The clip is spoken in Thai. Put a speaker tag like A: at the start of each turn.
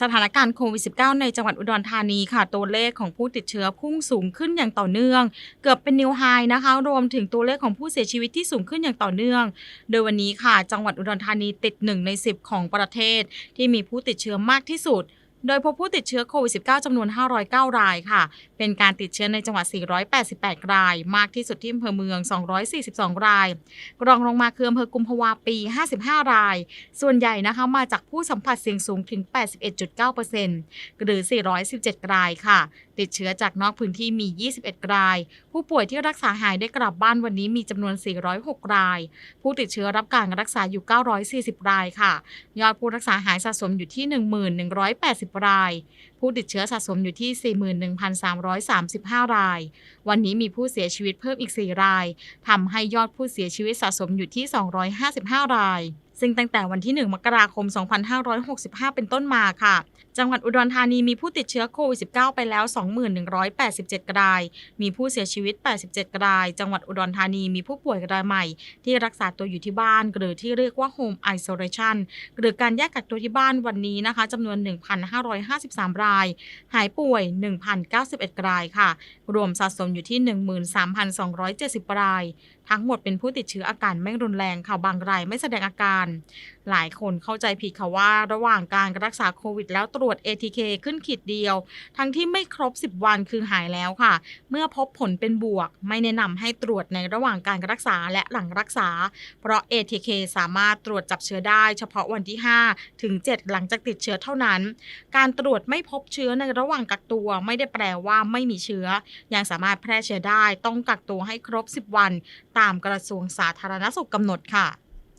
A: สถานการณ์โควิด -19 ในจังหวัดอุดรธานีค่ะ ตัวเลขของผู้ติดเชื้อพุ่งสูงขึ้นอย่างต่อเนื่อง เกือบเป็นนิวไฮนะคะ รวมถึงตัวเลขของผู้เสียชีวิตที่สูงขึ้นอย่างต่อเนื่อง โดยวันนี้ค่ะ จังหวัดอุดรธานีติด 1 ใน 10 ของประเทศ ที่มีผู้ติดเชื้อมากที่สุด โดยพบผู้ติดเชื้อโควิด -19 จำนวน 509 รายค่ะ เป็นการติดเชื้อในจังหวัด 488 ราย มากที่สุดที่อำเภอเมือง 242 ราย รองลงมาคืออำเภอกุมภาวาปี 55 ราย ส่วนใหญ่นะคะมาจากผู้สัมผัสเสี่ยงสูงถึง 81.9%หรือ 417 รายค่ะ ติดเชื้อจากนอกพื้นที่มี 21 ราย ผู้ป่วยที่รักษาหายได้กลับบ้านวันนี้มีจำนวน 406 ราย ผู้ติดเชื้อรับการรักษาอยู่ 940 รายค่ะ ยอดผู้รักษาหายสะสมอยู่ที่ 1180 ราย ผู้ติดเชื้อสะสมอยู่ที่ 41,335 ราย วันนี้มีผู้เสียชีวิตเพิ่มอีก 4 รายทำให้ยอดผู้เสียชีวิตสะสมอยู่ที่ 255 ราย ซึ่งตั้งแต่วันที่ 1 มกราคม 2565 เป็นต้นมาค่ะ จังหวัดอุดรธานีมีผู้ติดเชื้อโควิด -19 ไปแล้ว 2187 ราย มีผู้เสียชีวิต 87 ราย จังหวัดอุดรธานีมีผู้ป่วยรายใหม่ ที่รักษาตัวอยู่ที่บ้าน หรือที่เรียกว่า Home Isolation หรือการแยกกักตัวที่บ้านวันนี้นะคะจำนวน 1,553 ราย หายป่วย 1,091 รายค่ะ รวมสะสมอยู่ที่ 13,270 ราย ทั้งหมดเป็นผู้ติดเชื้ออาการไม่รุนแรงค่ะ บางรายไม่แสดงอาการหลายคนเข้าใจผิดค่ะว่า ระหว่างการรักษาโควิด แล้วตรวจ ATK ขึ้นขีดเดียว ทั้งที่ไม่ครบ 10 วันคือหายแล้วค่ะ เมื่อพบผลเป็นบวก ไม่แนะนำให้ตรวจในระหว่างการรักษาและหลังรักษา เพราะ ATK สามารถตรวจจับเชื้อได้ เฉพาะวันที่ 5 ถึง 7 หลังจากติดเชื้อเท่านั้น การตรวจไม่พบเชื้อในระหว่างกักตัวไม่ได้แปลว่าไม่มีเชื้อ ยังสามารถแพร่เชื้อได้ต้องกักตัวให้ครบ 10 วัน ตามกระทรวงสาธารณสุขกำหนดค่ะ